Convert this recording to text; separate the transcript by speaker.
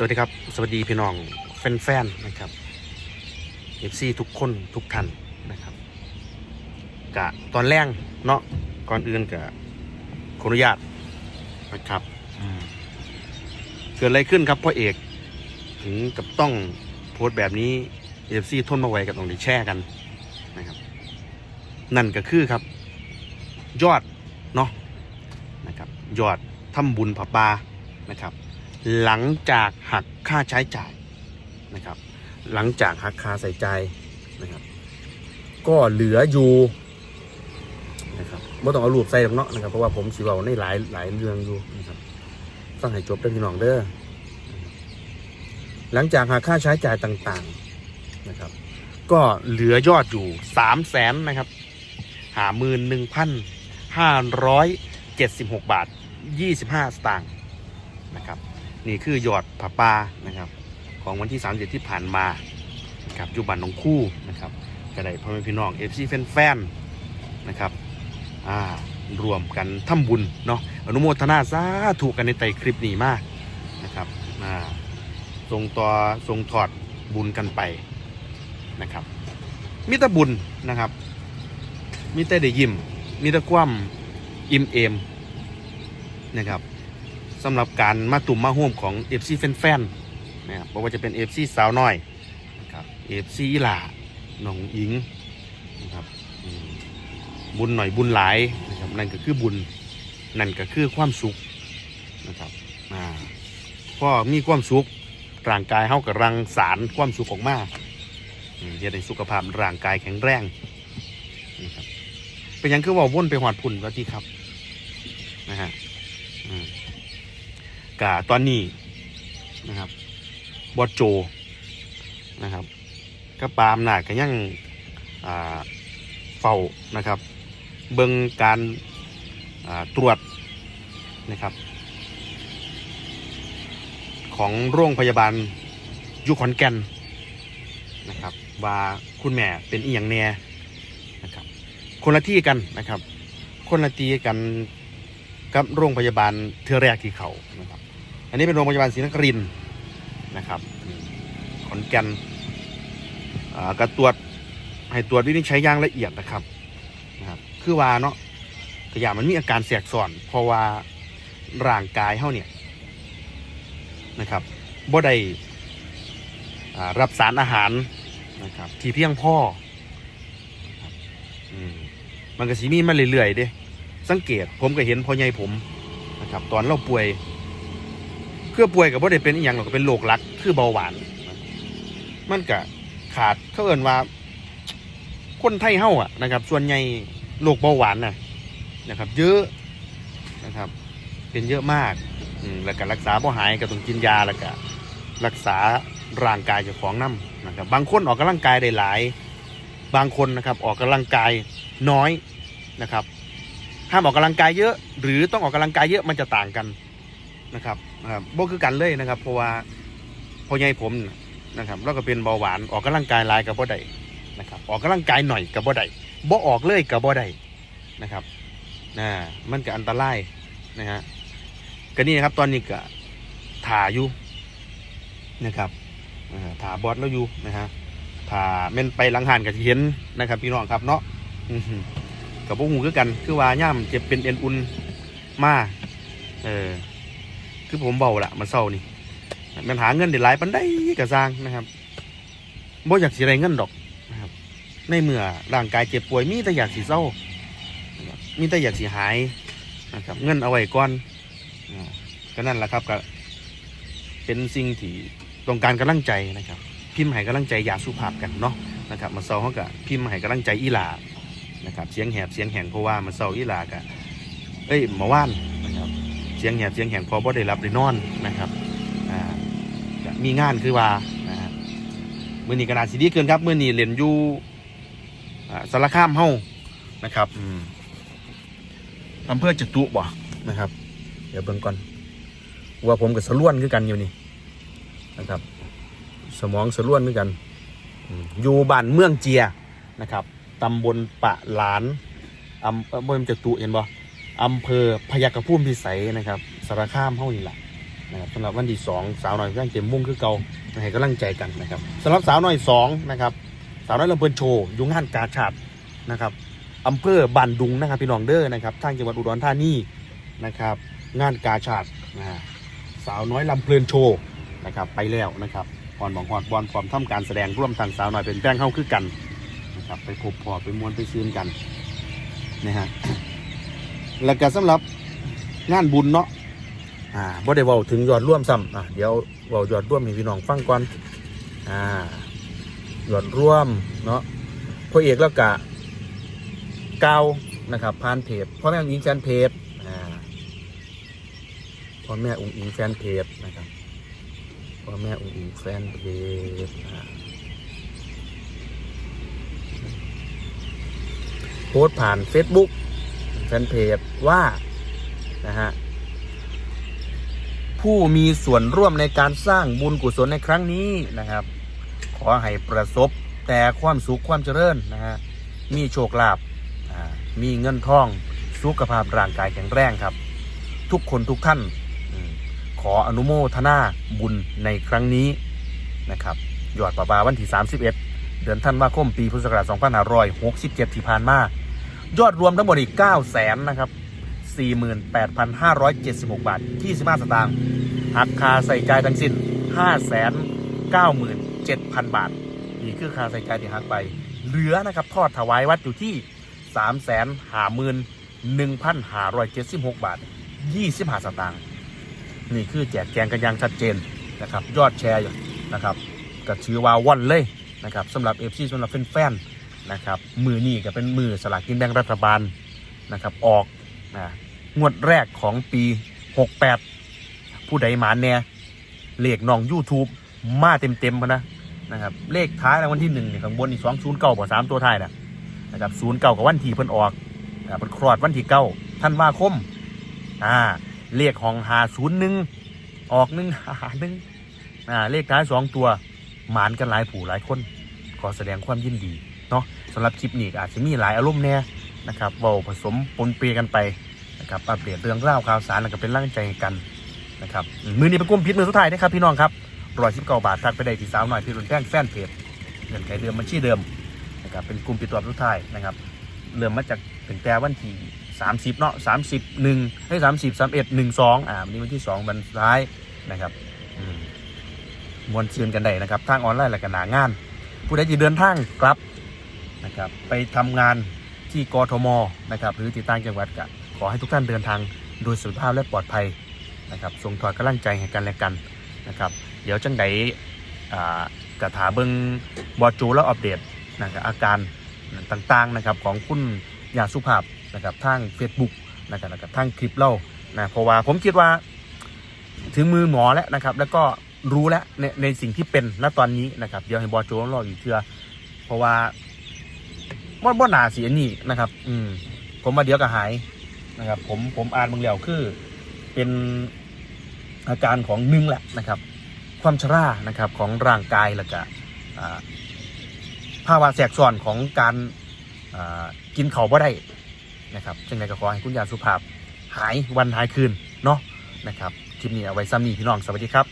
Speaker 1: สวัสดีครับ สวัสดีพี่น้องแฟนๆนะครับเอฟซีทุกคนทุกท่านนะครับกะตอนแรกเนาะก่อนอื่นกะขออนุญาตนะครับอืมเกิดอะไรขึ้นครับพ่อเอกถึงกับต้องโพสต์แบบนี้เอฟซีทนมาไว้กับต้องได้แช่กันนะครับ นั่นก็คือครับ ยอดเนาะนะครับ ยอดทำบุญผาปานะครับ หลังจากหักค่าใช้จ่ายนะครับ หลังจากหักค่าใส่ใจายนะครับ ก็เหลืออยู่นะครับไม่ต้องเอารูปใส่หรอกเนาะนะครับเพราะว่าผมสิเว้าในหลายหลายเรื่องอยู่นะครับต้องให้จบเด้อพี่น้องเด้อหลังจากหักค่าใช้จ่ายต่างๆนะครับ ก็เหลือยอดอยู่สามแสนนะครับหาหมื่นหนึ่งพันห้าร้อยเจ็ดสิบหกบาทยี่สิบห้าสตางค์นะครับ นี่คือหยอดผาปานะครับ ของวันที่3เดือนที่ผ่านมานะครับอยู่บ้านหนองคู่นะครับก็ได้พ่อแม่พี่น้องเอฟซีแฟนๆนะครับอ่ารวมกันทำบุญเนาะอนุโมทนาสาธุกันในไตรคลิปนี้มากนะครับอ่าส่งต่อส่งถอดบุญกันไปนะครับมิตรบุญนะครับมิตรได้ยิ้มมิตรความอิ่มเอมนะครับ สำหรับการมาตุ่มมาห่วมของ FC แฟนๆนะครับบอกว่าจะเป็น FC สาวน้อยนะครับ FC หล่าน้องอิงนะครับบุญหน่อยบุญหลายนะครับนั่นก็คือบุญนั่นก็คือความสุขนะครับอ่าพอมีความสุขร่างกายเฮากับรังสารความสุขออกมาอืมจะได้สุขภาพร่างกายแข็งแรงนะครับเป็นยังคือว่าวนไปหอดพุ่นว่าที่ครับนะฮะอืม กาตอนนี้นะครับบอโจนะครับก็ปาล์มนาก็ยังอ่าเฝ้านะครับ เบิงการตรวจนะครับ ของโรงพยาบาลยุขอนแก่นนะครับ ว่าคุณแม่เป็นอีหยังแน่นะครับ คนละที่กันนะครับ คนละที่กันกับโรงพยาบาลเทือแรกที่เขานะครับ อันนี้เป็นโรงพยาบาลศรีนครินทร์นะครับขอนแก่นอ่าก็ตรวจให้ตรวจวินิจฉัยอย่างละเอียดนะครับนะครับคือว่าเนาะขยะมันมีอาการแสกซ้อนเพราะว่าร่างกายเขาเนี่ยนะครับบ่ได้อ่ารับสารอาหารนะครับที่เพียงพออืมมันก็สีมีมาเรื่อยๆเด้สังเกตผมก็เห็นพ่อใหญ่ผมนะครับตอนเราป่วย พื่อป่วยกับว่าได้เป็นอหย่างหรอกก็เป็นโรคหลัก คือเบาหวาน มันก็ขาดเขาเอินว่า คนไทยเฮาอะนะครับ ส่วนใหญ่โรคเบาหวานน่ะนะครับ เยอะนะครับ เป็นเยอะมากอืมแล้วก็รักษาบ่หายก็ต้องกินยาแล้วก็รักษาร่างกายเจ้าของน้ำนะครับ บางคนออกกำลังกายได้หลาย บางคนนะครับ ออกกำลังกายน้อยนะครับห้ามออกกำลังกายเยอะ หรือต้องออกกำลังกายเยอะมันจะต่างกันนะครับ นะครับบ่คือกันเลยนะครับ เพราะว่าพ่อใหญ่ผมนะครับแล้วก็เป็นเบาหวานออกกำลังกายลายกับบ่ได้นะครับออกกำลังกายหน่อยกับบ่ได้บ่ออกเลยกับบ่ได้นะครับนะมันก็อันตรายนะฮะก็นี่นะครับตอนนี้ก็ถ่าอยู่นะครับอ่าถ่าบอสแล้วอยู่นะฮะถ่าเม่นไปหลังหันก็จะเห็นนะครับพี่น้องครับเนาะกับพวกหูคือกัน คือว่าย่ำเจ็บเป็นเอ็นอุ่นมาเออ คือผมเบาละมันเศร้านี่มันหาเงินได้หลายปันได้กระซางนะครับบ่อยากสิไรเงินดอกนะครับ ในเมื่อร่างกายเจ็บป่วยมีแต่อยากสิเศร้า มีแต่อยากสิหายนะครับ เงินเอาไว้ก่อนก็นั่นแหละครับก็เป็นสิ่งที่ต้องการกำลังใจนะครับ พิมพ์ให้กำลังใจอยาสุภาพกันเนาะนะครับมาเศร้าเขาก็พิมพ์ให้กำลังใจอีหลานะครับ เสียงแหบเสียงแหงเพราะว่ามันเศร้าอีหลากะเอ้ยมาว่าน เสียงแหบเสียงแหงพอบ่ได้รับได้นอนนะครับอ่ามีงานคือว่านะฮะมื่อนี้กระดาษสีดีเกินครับมื่อนี้เรียนอยู่สารคามเฮานะครับอำเภอจตุบ่นะครับ เดี๋ยวเบิ่งก่อนว่าผมกับสล้วนคือกันอยู่นี่นะครับ สมองสล้วนคือกันอืมอยู่บ้านเมืองเจียนะครับตำบลปะหลานอำเภอจตุเห็นบ่ อำเภอพยัคฆภูมิพิสัยนะครับสารคามเฮานี่แหละนะครับสำหรับวันที่สองสาวน้อยย่างเต็มมุ่งคือเก่าให้กำลังใจกันนะครับสำหรับสาวน้อยสองนะครับสาวน้อยลำเพลินโชว์ยุ่งงานกาชาดนะครับอำเภอบันดุงนะครับพี่น้องเด้อนะครับทางจังหวัดอุดรธานีนะครับ งานกาชาดนะสาวน้อยลำเพลินโชว์นะครับไปแล้วนะครับก่อนบอกฮอดบอลพร้อมทำการแสดงร่วมทางสาวน้อยเป็นแป้งเข้าคือกันนะครับไปพบพอไปมวนไปซื้นกันนะฮะ แล้วก็สำหรับงานบุญเนาะอ่าบ่ได้เว้าถึงยอดร่วมซ้ำอะเดี๋ยวเว้ายอดร่วมให้พี่น้องฟังก่อนอ่ายอดร่วมเนาะพ่อเอกแล้วกะเก้านะครับผ่านเพจพ่อแม่อุ้งอิงแฟนเพจอ่าพ่อแม่อุ้งอิงแฟนเพจนะครับพ่อแม่อุ้งอิงแฟนเพจอ่าโพสผ่าน Facebook แฟนเพจว่านะฮะผู้มีส่วนร่วมในการสร้างบุญกุศลในครั้งนี้นะครับ ขอให้ประสบแต่ความสุขความเจริญนะฮะมีโชคลาภอ่ามีเงินทองสุขภาพร่างกายแข็งแรงครับ ทุกคนทุกท่านขออนุโมทนาบุญในครั้งนี้นะครับยอดประบาวันที่ 31 เดือนธันวาคมปีพุทธศักราช2567 ที่ผ่านมา ยอดรวมทั้งหมดอีก9แสนนะครับ48,576 บาท 25 สตางค์หักค่าใส่ใจทั้งสิ้น 5 9 7 0 0 0 บาท นี่คือค่าใส่ใจที่หักไป เหลือนะครับทอดถวายวัดอยู่ที่ 3 5 1 5 7 6 บาท 25 สตางค์นี่คือแจกแจงกันอย่างชัดเจนนะครับ ยอดแชร์นะครับก็ชื่อว่าวันเลยนะครับสำหรับ FC สำหรับแฟนๆ นะครับมือนี่ก็เป็นมือสลากกินแบ่งรัฐบาลนะครับออกนะงวดแรกของปี 68 ผู้ใดหมานแน่เลขน้อง YouTube มาเต็มๆพะนะนะครับเลขท้ายรางวัลที่หนึ่งเนี่ยข้างบนอีกสองศูนย์เก้าสามตัวท้ายนะนะครับศูนย์เก้ากับวันที่เพิ่นออกอ่าเพิ่นคลอดวันที่เก้าท่านว่าคมอ่าเลขของหาศูนย์หนึ่งออกหนึ่งหาหนึ่งอ่าเลขท้ายสองตัวหมานกันหลายผู้หลายคนขอแสดงความยินดีเนาะำหรับคลิปนี้อาจจะมีหลายอารมณ์แน่นะครับเบาผสมปนเปกันไปนะครับอัปเดตเรื่องราวข่าวสารแล้วก็เป็นร่างใจกันนะครับมือนี้เป็นกลุ่มพิษมือสุดท้ายนะครับพี่น้องครับร้อยสิบเก้าบาททักไปได้ที่สาวหน่อยที่รุนแป้งแฟนเพจเงินไขเดิมบัญชีเดิมนะครับเป็นกลุ่มปิดตัวสุดท้ายนะครับเริ่มมาจากถึงแต่วันที่สามสิบเนาะสามสิบหนึ่งให้สามสิบสามเอ็ดหนึ่งสองอ่าวันนี้วันที่สองวันสุดท้ายนะครับมมวนชื่นกันได้นะครับทางออนไลน์และกันหนางาน ผู้ใดที่เดินทางกลับ นะครับไปทำงานที่กทมนะครับหรือที่ต่างจังหวัดก็ขอให้ทุกท่านเดินทางโดยสุขภาพและปลอดภัยนะครับส่งถอดกำลังใจให้กันและกันนะครับเดี๋ยวจังไดกระถาเบิงบอจูแล้วอัปเดตนะครับอาการต่างๆนะครับของคุณยาสุภาพนะครับทาง Facebook นะครับแล้วก็ทางคลิปเล่านะเพราะว่าผมคิดว่าถึงมือหมอแล้วนะครับแล้วก็รู้แล้วในในสิ่งที่เป็นณตอนนี้นะครับเดี๋ยวให้บอโจรออยู่เชื่อเพราะว่า ว่าว่หนาเสียนี่นะครับ อืม ผมมาเดี๋ยวก็หายนะครับ ผมผมอ่านบางแล้วคือเป็นอาการของนึ่งแหละนะครับ ความชรานะครับของร่างกายแล้วก็ภาวะแสกซ้อนของการกินเขาบ่ได้นะครับจึงในก็ขอให้คุณยาสุภาพหายวันหายคืนเนาะนะครับคลิปนี้เอาไว้ซ้ำนี้พี่น้องสวัสดีครับ